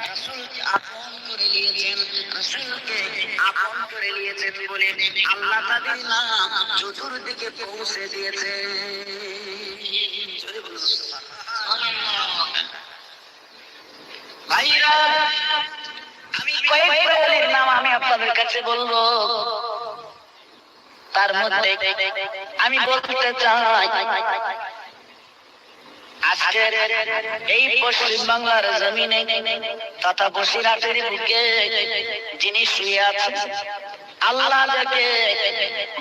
রাসূলকে আপন আমি কয়েকটা আমি আপনাদের কাছে বলব তার মধ্যে আমি বলতে চাই আজকের এই পশ্চিম বাংলার জমিনে তথা বসিরহাটের বুকে যিনি শুয়ে আছেন, আল্লাহ যাকে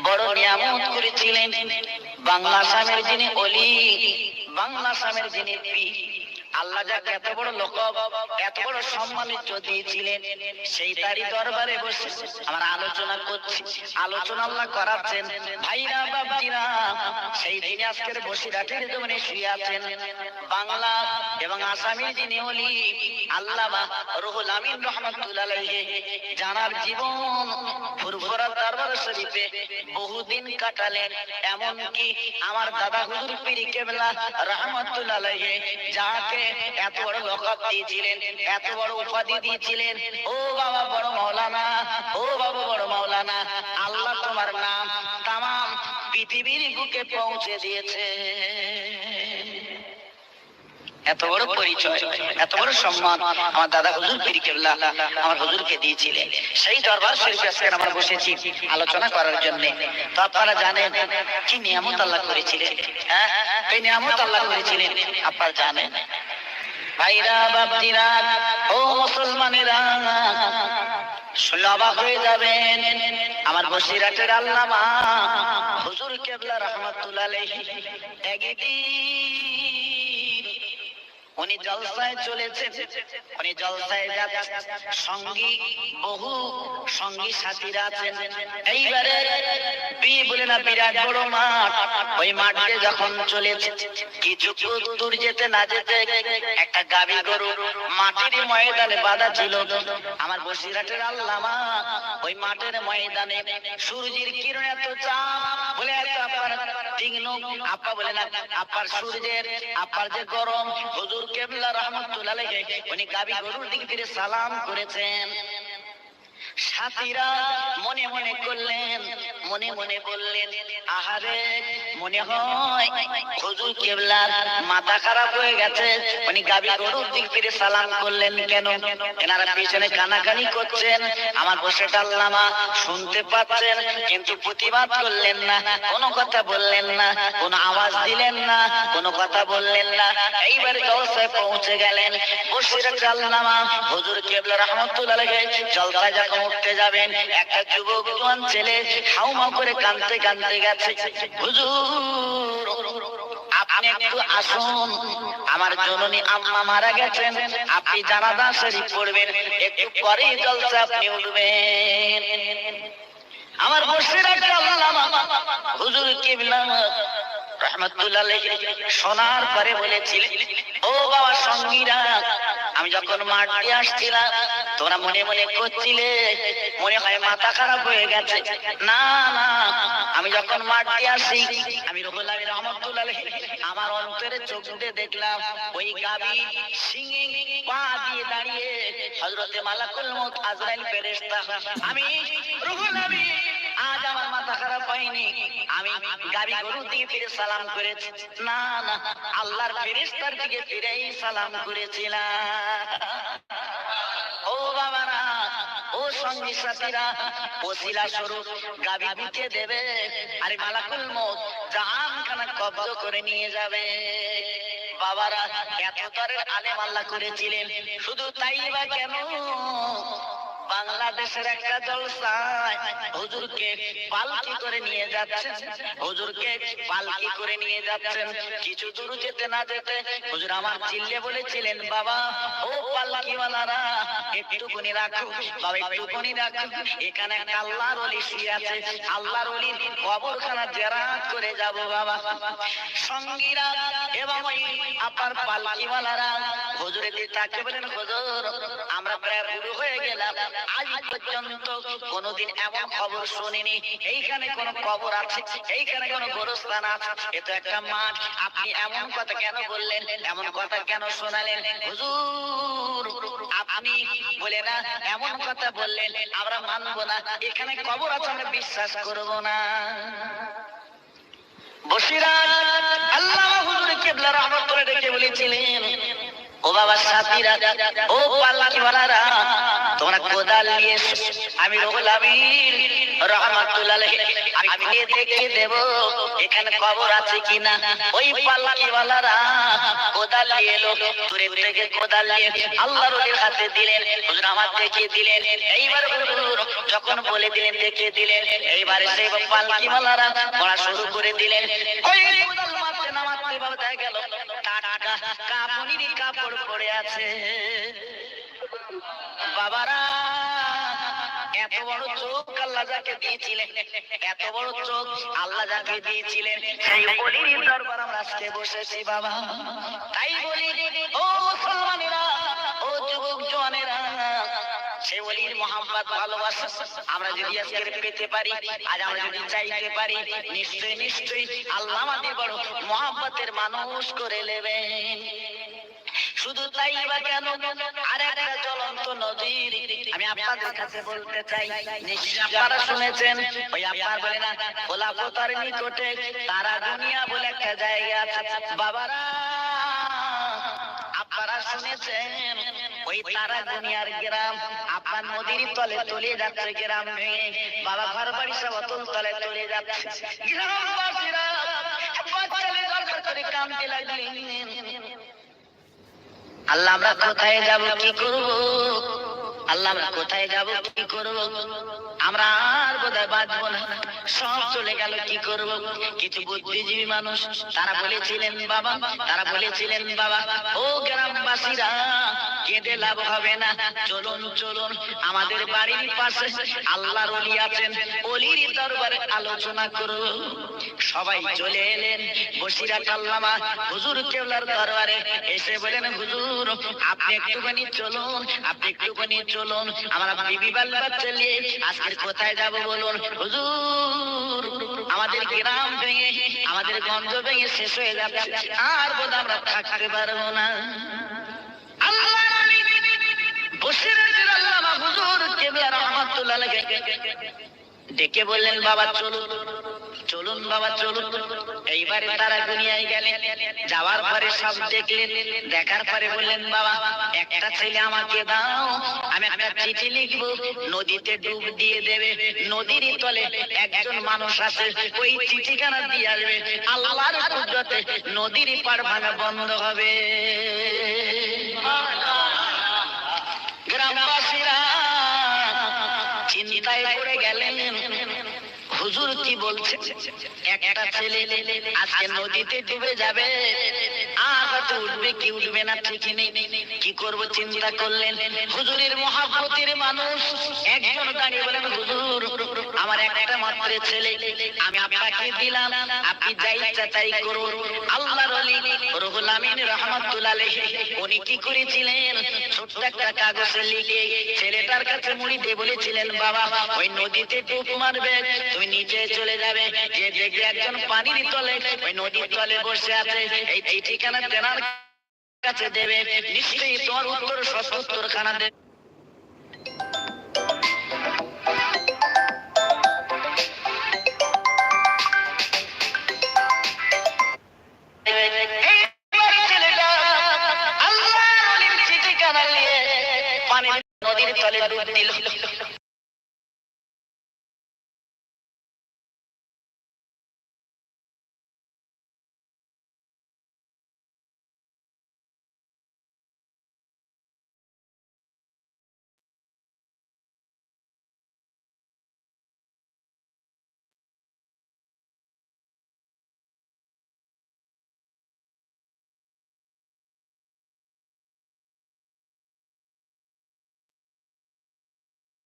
বড় নিয়ামত করেছিলেন, বাংলা স্বামীর যিনি অলি বাংলা স্বামীর যিনি পীর আল্লাহ যাকে এত বড় লোক, এত বড় সম্মানিত দিয়েছিলেন, সেই তারই দরবারে বসে আমরা আলোচনা করছি। আলোচনা আল্লাহ করাচ্ছেন ভাইরা বাবজিরা সেই দিনে আজকের বসিরহাটের জমিনে শুয়ে আছেন, বাংলা এবং আসামি যিনি হলি আল্লামা রুহুল আমিন রহমতুল্লাহ জানার জীবন ফুরফুরা দরবার শরীফে বহুদিন কাটালেন, এমনকি আমার দাদা হুজুর পীর কেবলা রহমতুল্লাহ যাকে এত বড় লকব দিয়েছিলেন, এত বড় উপাধি দিয়েছিলেন, ও বাবা বড় মাওলানা, ও বাবা বড় মাওলানা, আল্লাহ তোমার নাম তামাম পৃথিবীর বুকে পৌঁছে দিয়েছে। এত বড় পরিচয়, এত বড় সম্মান আমার দাদা হুজুর পীর কেবলা আমার হুজুরকে দিয়েছিলেন। সেই দরবার শরীফে আজকে আমরা বসেছি আলোচনা করার জন্য। তো আপনারা জানেন কি নিয়ামত আল্লাহ করেছিলেন? হ্যাঁ? এই নিয়ামত আল্লাহ করেছিলেন? আপনারা জানেন? ভাইরা, বাপজিরা, ও মুসলমানেরা অবাক হয়ে যাবেন আমার বসিরাটের আল্লামা হুজুর কেবলা রহমাতুল্লাহ আলাইহি। একদিন উনি জলসায় চলেছেন। উনি জলসায় যাচ্ছেন। সঙ্গী বহু সঙ্গী সাথীরা আছেন। এইবারে বিয়ে বলে না, বিরাট বড় মাঠ। ওই মাঠে যখন চলেছে, কিছু দূর যেতে না যেতে একটা গাবি গরু মাটির ময়দানে বাঁধা ছিল। আমার বসিরহাটের আল্লামা, ওই মাঠের ময়দানে সূর্যের কিরণ এত চাপ, বলে এত তীক্ষ্ণ আপা বলে না আপার সূর্যের আপার যে গরম, হুজুর কেবলা আলাইহি, উনি গরুর দিক সালাম করেছেন। সাথীরা মনে মনে করলেন, মনে মনে বললেন, আহারে, মনে হয় কেবলার মাথা খারাপ হয়ে গেছে। উনি গাবি গরুর দিক থেকে সালাম করলেন, কেন? এনারা পিছনে কানাকানি করছেন। আমার বসে আল্লামা শুনতে পাচ্ছেন, কিন্তু প্রতিবাদ করলেন না, কোনো কথা বললেন না, কোনো দিলেন না, কোনো কথা বললেন না। এইবার জলসায় পৌঁছে গেলেন। বসির হুজুর রহমতুল্লাহ জলসায় যখন উঠতে যাবেন, একটা যুবক, জোয়ান ছেলে করে কাঁদতে কাঁদতে গেছে। হুজুর, আপনি একটু আসুন। আমার জননী আম্মা মারা গেছেন। আপনি জানাজা শরীফ পড়বেন। একটু পরেই জলসা আপনি উঠবেন। আমার বসির আল্লামা হুজুর কেবলা শোনার পরে বলেছিলেন, ও বাবা সঙ্গীরা, আমি যখন মাঠ আসছিলাম, তোরা মনে মনে করছিলে, মনে হয় মাথা খারাপ হয়ে গেছে। না না, আমি যখন মাঠ আসি, আমি রহুল রহমতুল্লাহ আমার অন্তরে চোখ দিয়ে দেখলাম, ওই গাবি সিংহে পা দিয়ে দাঁড়িয়ে হযরতে মালাকুল মউত আজরাইল ফেরেশতা। আমি রহুল আজ আমার মাথা খারাপ হয়নি। আমি গাবি গরু দিয়ে ফিরে সালাম করেছি। না না, আল্লাহর ফেরেশতার দিকে ফিরেই সালাম করেছিলাম। ও বাবারা, ও সঙ্গী সাথীরা, ওসিলা স্বরূপ, গাবি দিতে দেবে আরে মালাকুল মত জাহান খানা কব্জ করে নিয়ে যাবে। বাবারা এত তরের আলেম আল্লাহ করেছিলেন। শুধু তাই বা কেন? বাংলাদেশের একটা জলসায় হুজুরকে পালকি করে নিয়ে যাচ্ছেন। হুজুরকে পালকি করে নিয়ে যাচ্ছেন। কিছু দূর যেতে না যেতে হুজুর আমার চিল্লে বলেছিলেন, বাবা, ও পালকিওয়ালারা, একটুকুনি রাখো বাবা, একটুকুনি রাখো এখানে একটা আল্লাহর ওলি শুয়ে আছে। আল্লাহর ওলির কবরখানা জেরাত করে যাব, বাবা। সঙ্গীরা এবং ওই আপার পালকিওয়ালারা হুজুরের দিকে তাকে বলেন হুজুর আমরা প্রায় বুড়ো হয়ে গেলাম। আজ পর্যন্ত কোনোদিন এমন খবর শুনিনি। এইখানে কোন কবর আছে, এইখানে কোন গোরস্থান আছে। এ একটা মাঠ। আপনি এমন কথা কেন বললেন? এমন কথা কেন শোনালেন? হুজুর, আপনি বলে না, এমন কথা বললেন, আমরা মানবো না। এখানে কবর আছে, আমরা বিশ্বাস করব না। বসিরা আল্লাহ হুজুর কেবলা রহমতুল্লাহ ডেকে বলেছিলেন সাথীরা, ও পাল্লাকি ওয়ালারা তোমরা কোদাল নিয়ে আমি রহমাতুল্লাহ আমি দেখে দেব? এখানে কবর আছে কিনা? ওই পাল্লাকি ওয়ালারা কোদাল নিয়ে এলো। দূরে কোদাল নিয়ে আল্লাহ রলির হাতে দিলেন। হুজুর আমার দেখে দিলেন। এইবার যখন বলে দিলেন, দেখে দিলেন। এইবারে সেই পাল্লাকি ওয়ালারা পড়া শুরু করে দিলেন। ওই আল্লাহ যাকে দিয়েছিলেন। এত বড় চোখ আল্লাহ যাকে দিয়েছিলেন। সেই দরবার আমরা আজকে বসেছি বাবা। তাই বলি ও মুসলমানেরা ও যুবক বলির মোহাম্মদ ভালোবাসা আমরা যদি আজকে পেতে পারি আজ আমরা যদি চাইতে পারি নিশ্চয়ই নিশ্চয়ই আল্লাহ আমাদের বড় মোহাম্মতের মানুষ করে নেবেন। শুধু তাই বা কেন? আর জ্বলন্ত নদীর আমি আপনাদের কাছে বলতে চাই আপনারা শুনেছেন, ওই আপনার বলে না, ভোলা পোতার নিকটে তারা দুনিয়া বলে একটা জায়গা বাবারা, আপনারা শুনেছেন, ওই তারা দুনিয়ার গ্রাম আপনার নদীর তলে তলে যাচ্ছে গ্রাম ভেঙে, বাবা ঘর বাড়ি সব অতল তলে তলে যাচ্ছে। গ্রামবাসীরা করে কামতে লাগলেন। আল্লাহ আমরা কোথায় যাব, কি করব? আল্লাহ আমরা কোথায় যাব, কি করব? আমরা আর বোধহয় বাঁচবো না। সব চলে গেল, কি করব? কিছু বুদ্ধিজীবী মানুষ, তারা বলেছিলেন, বাবা, তারা বলেছিলেন, বাবা, ও গ্রামবাসীরা, কেঁদে লাভ হবে না। চলুন চলুন, আমাদের বাড়ির পাশে আল্লাহর অলি আছেন। অলির দরবারে আলোচনা করব সবাই চলে এলেন। বসিরা কাল্লামা হুজুর কেবলার দরবারে এসে বলেন, হুজুর, আপনি একটুখানি চলুন, আপনি একটুখানি চলুন। আমরা বিবি বাল বাচ্চা নিয়ে আজকের কোথায় যাব বলুন? হুজুর, আমাদের গ্রাম ভেঙে, আমাদের গঞ্জ ভেঙে শেষ হয়ে যাবে আর বোধ আমরা থাকতে পারব না। আল্লামা ডেকে বললেন, বাবা, চলুন। চলুন বাবা, চলুন। এইবারে তারা দুনিয়ায় গেলেন। যাওয়ার পরে সব দেখলেন। দেখার পরে বললেন, বাবা, একটা ছেলে আমাকে দাও। আমি একটা চিঠি লিখব। নদীতে ডুব দিয়ে দেবে। নদীর তলে একজন মানুষ আছে। ওই চিঠিখানা দিয়ে আসবে। আল্লাহর কুদরতে নদীর পাড় ভাঙা বন্ধ হবে। গ্রামবাসীরা চিন্তায় পড়ে গেলেন। হুজুর কি বলছে? একটা ছেলে আজকে নদীতে ডুবে যাবে। আগাতে উঠবে কি উঠবে না ঠিক নেই। কি করব চিন্তা করলেন? হুজুরের মহাব্বতের মানুষ। একজন দাঁড়িয়ে বলেন হুজুর, আমার একটা মাত্র ছেলে, আমি আপনাকে দিলাম, আপনি যাই ইচ্ছা তাই করুন। আল্লাহর ওলি রুহুল আমিন রহমাতুল্লাহ উনি কি করেছিলেন? ছোট্ট একটা কাগজে লিখে ছেলেটার কাছে মুড়ি দিয়ে বলেছিলেন, বাবা, ওই নদীতে ডুব মারবে তুমি নিচে চলে যাবে। যে দেখবে একজন পানির তলে, ওই নদীর তলে বসে আছে। এই চিঠিখানা তেনার কাছে দেবে। নিশ্চয়ই তোমার উত্তর সত্য খানা দেবে। নদীর তলে ডুব দিল।